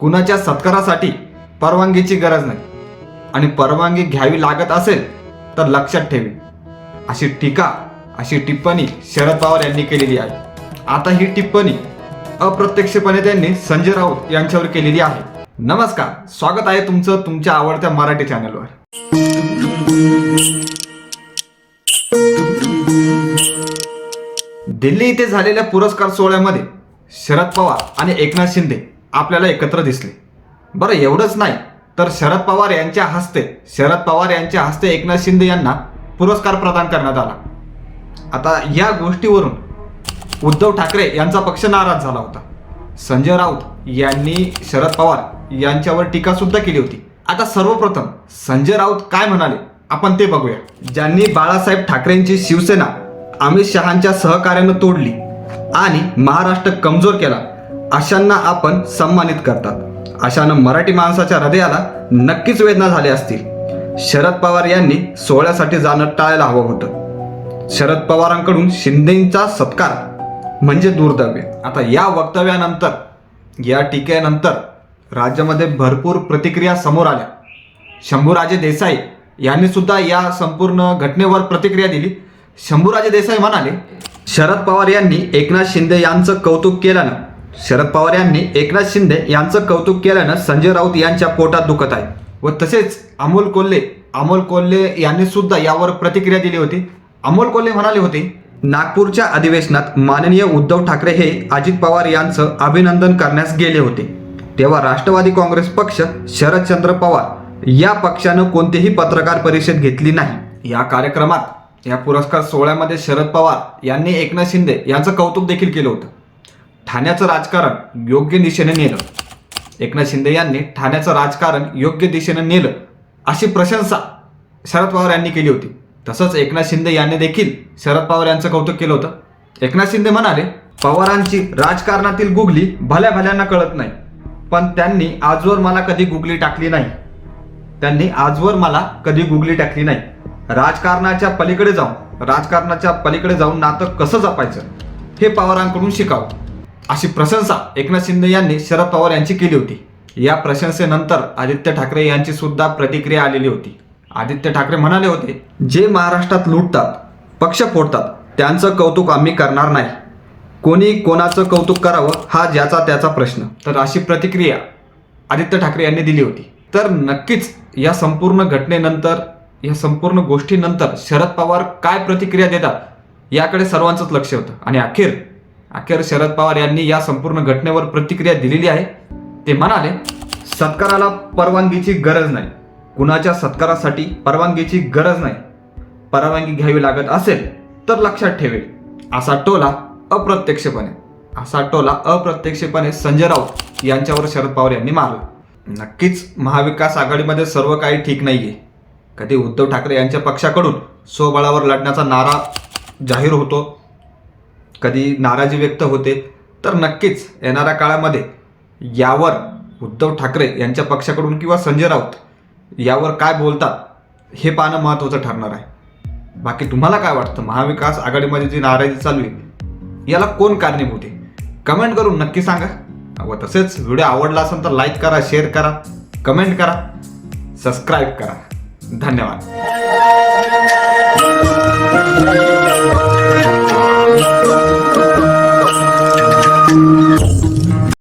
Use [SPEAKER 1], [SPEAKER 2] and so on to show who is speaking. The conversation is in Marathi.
[SPEAKER 1] कुणाच्या सत्कारासाठी परवानगीची गरज नाही. आणि परवानगी घ्यावी लागत असेल तर लक्षात ठेवी. अशी टीका अशी टिप्पणी शरद पवार यांनी केलेली आहे. आता ही टिप्पणी अप्रत्यक्षपणे त्यांनी संजय राऊत यांच्यावर केलेली आहे. नमस्कार स्वागत आहे तुमचं तुमच्या आवडत्या मराठी चॅनलवर. दिल्ली इथे झालेल्या पुरस्कार सोहळ्यामध्ये शरद पवार आणि एकनाथ शिंदे आपल्याला एकत्र दिसले. बरं एवढंच नाही. तर शरद पवार यांच्या हस्ते शरद पवार यांच्या हस्ते एकनाथ शिंदे यांना पुरस्कार प्रदान करण्यात आला. आता या गोष्टीवरून उद्धव ठाकरे यांचा पक्ष नाराज झाला होता. संजय राऊत यांनी शरद पवार यांच्यावर टीकासुद्धा केली होती. आता सर्वप्रथम संजय राऊत काय म्हणाले आपण ते बघूया. ज्यांनी बाळासाहेब ठाकरेंची शिवसेना अमित शहांच्या सहकार्यानं तोडली आणि महाराष्ट्र कमजोर केला अशांना आपण सन्मानित करतात. अशानं मराठी माणसाच्या हृदयाला नक्कीच वेदना झाल्या असतील. शरद पवार यांनी सोहळ्यासाठी जाणं टाळायला हवं होतं. शरद पवारांकडून शिंदेचा सत्कार म्हणजे दुर्दैव्य आता या वक्तव्यानंतर या टीकेनंतर राज्यामध्ये भरपूर प्रतिक्रिया समोर आल्या. शंभूराजे देसाई यांनी सुद्धा या संपूर्ण घटनेवर प्रतिक्रिया दिली. शंभूराजे देसाई म्हणाले शरद पवार यांनी एकनाथ शिंदे यांचं कौतुक केल्यानं शरद पवार यांनी एकनाथ शिंदे यांचं कौतुक केल्यानं संजय राऊत यांच्या पोटात दुखत आहे. व तसेच अमोल कोल्हे अमोल कोल्हे यांनी सुद्धा यावर प्रतिक्रिया दिली होती. अमोल कोल्हे म्हणाले होते नागपूरच्या अधिवेशनात माननीय उद्धव ठाकरे हे अजित पवार यांचं अभिनंदन करण्यास गेले होते. तेव्हा राष्ट्रवादी काँग्रेस पक्ष शरदचंद्र पवार या पक्षानं कोणतीही पत्रकार परिषद घेतली नाही. या कार्यक्रमात या पुरस्कार सोहळ्यामध्ये शरद पवार यांनी एकनाथ शिंदे यांचं कौतुक देखील केलं होतं. ठाण्याचं राजकारण योग्य दिशेने नेलं. एकनाथ शिंदे यांनी ठाण्याचं राजकारण योग्य दिशेने नेलं अशी प्रशंसा शरद पवार यांनी केली होती. तसंच एकनाथ शिंदे यांनी देखील शरद पवार यांचं कौतुक केलं होतं. एकनाथ शिंदे म्हणाले पवारांची राजकारणातील गुगली भल्या भल्यांना कळत नाही. पण त्यांनी आजवर मला कधी गुगली टाकली नाही. त्यांनी आजवर मला कधी गुगली टाकली नाही. राजकारणाच्या पलीकडे जाऊन राजकारणाच्या पलीकडे जाऊन नातं कसं जपायचं? हे पवारांकडून शिकावं. अशी प्रशंसा एकनाथ शिंदे यांनी शरद पवार यांची केली होती. या प्रशंसेनंतर आदित्य ठाकरे यांची सुद्धा प्रतिक्रिया आलेली होती. आदित्य ठाकरे म्हणाले होते जे महाराष्ट्रात लुटतात पक्ष फोडतात त्यांचं कौतुक आम्ही करणार नाही. कोणी कोणाचं कौतुक करावं हा ज्याचा त्याचा प्रश्न. तर अशी प्रतिक्रिया आदित्य ठाकरे यांनी दिली होती. तर नक्कीच या संपूर्ण घटनेनंतर या संपूर्ण गोष्टीनंतर शरद पवार काय प्रतिक्रिया देतात याकडे सर्वांचंच लक्ष होतं. आणि अखेर अखेर शरद पवार यांनी या संपूर्ण घटनेवर प्रतिक्रिया दिलेली आहे. ते म्हणाले सत्काराला परवानगीची गरज नाही. कुणाच्या सत्कारासाठी परवानगीची गरज नाही. परवानगी घ्यावी लागत असेल तर लक्षात ठेवेल. असा टोला अप्रत्यक्षपणे असा टोला अप्रत्यक्षपणे संजय राऊत यांच्यावर शरद पवार यांनी मारला. नक्कीच महाविकास आघाडीमध्ये सर्व काही ठीक नाहीये. कधी उद्धव ठाकरे यांच्या पक्षाकडून स्वबळावर लढण्याचा नारा जाहीर होतो कधी नाराजी व्यक्त होते तर नक्कीच येणाऱ्या काळामध्ये यावर उद्धव ठाकरे यांच्या पक्षाकडून किंवा संजय राऊत यावर काय बोलतात हे पाहणं महत्त्वाचं ठरणार आहे. बाकी तुम्हाला काय वाटतं? महाविकास आघाडीमध्ये जी नाराजी चालू आहे याला कोण कारणीभूत आहे? कमेंट करून नक्की सांगा. व तसेच व्हिडिओ आवडला असेल तर लाईक करा शेअर करा कमेंट करा सबस्क्राईब करा. धन्यवाद.